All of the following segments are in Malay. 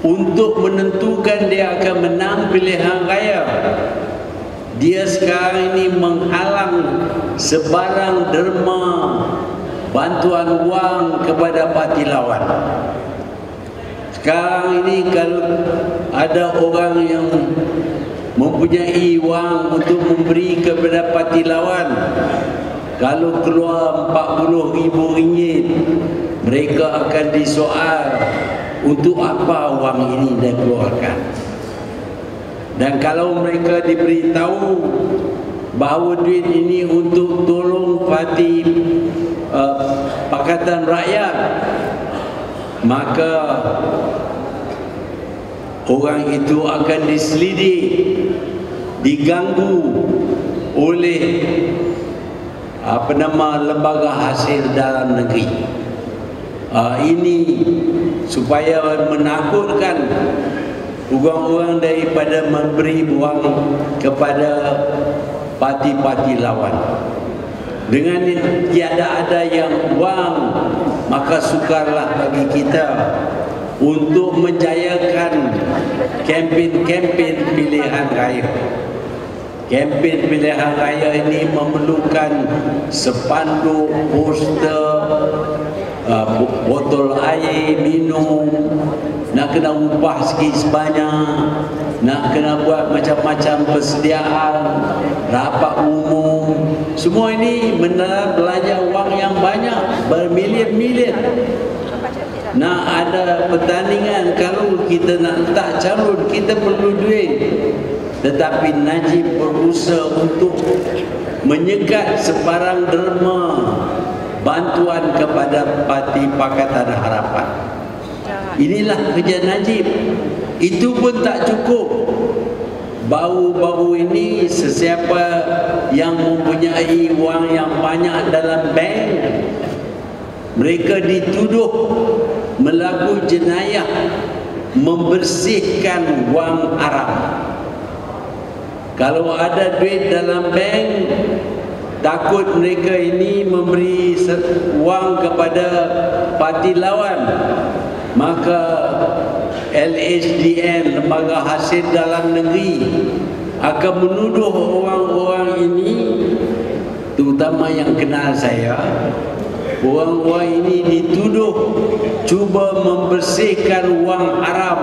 untuk menentukan dia akan menang pilihan raya. Dia sekarang ini menghalang sebarang derma bantuan wang kepada parti lawan. Sekarang ini kalau ada orang yang mempunyai wang untuk memberi kepada parti lawan kalau keluar 40 ribu ringgit mereka akan disoal untuk apa wang ini dia keluarkan? Dan kalau mereka diberitahu bahawa duit ini untuk tolong parti uh, Pakatan Rakyat maka orang itu akan diselidik diganggu oleh apa nama lembaga hasil dalam negeri uh, ini supaya menakutkan orang-orang daripada memberi wang kepada parti-parti lawan. Dengan tiada ada yang wang maka sukarlah bagi kita untuk menjayakan kempen-kempen pilihan raya. Kempen pilihan raya ini memerlukan sepanduk, poster, uh, botol air, minum, nak kena upah sikit sebanyak, nak kena buat macam-macam persediaan, rapat umum. Semua ini belajar wang yang banyak, bermilion-milion. Nak ada pertandingan, kalau kita nak letak calon, kita perlu duit tetapi Najib berusaha untuk menyekat sebarang derma bantuan kepada parti Pakatan Harapan. Inilah kerja Najib. Itu pun tak cukup. Bau-bau ini sesiapa yang mempunyai wang yang banyak dalam bank mereka dituduh melakukan jenayah membersihkan wang Arab. Kalau ada duit dalam bank Takut mereka ini memberi wang kepada parti lawan. Maka LHDN, Lembaga Hasil Dalam Negeri Akan menuduh orang-orang ini Terutama yang kenal saya Orang-orang ini dituduh Cuba membersihkan wang haram.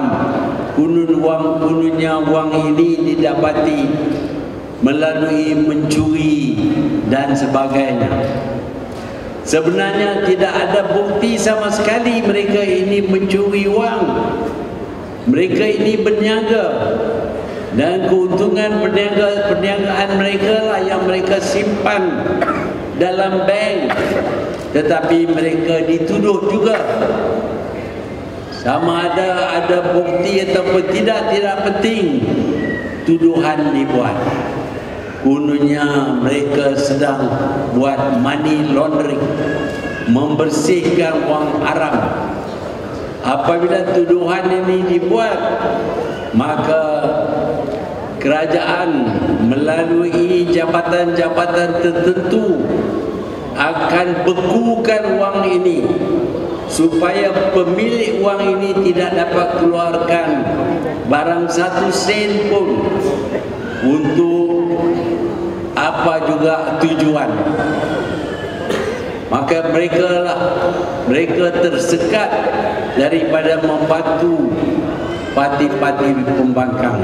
Kunun wang kununnya wang ini didapati melalui mencuri dan sebagainya. Sebenarnya tidak ada bukti sama sekali mereka ini mencuri wang. Mereka ini berniaga. Dan keuntungan perniaga perniagaan mereka lah yang mereka simpan dalam bank. Tetapi mereka dituduh juga. Sama ada ada bukti ataupun tidak tidak penting tuduhan dibuat Kununya mereka sedang buat money laundering membersihkan wang haram. Apabila tuduhan ini dibuat maka kerajaan melalui jabatan-jabatan tertentu akan bekukan wang ini supaya pemilik wang ini tidak dapat keluarkan barang satu sen pun untuk apa juga tujuan? Maka mereka lah mereka tersekat daripada membantu parti-parti pembangkang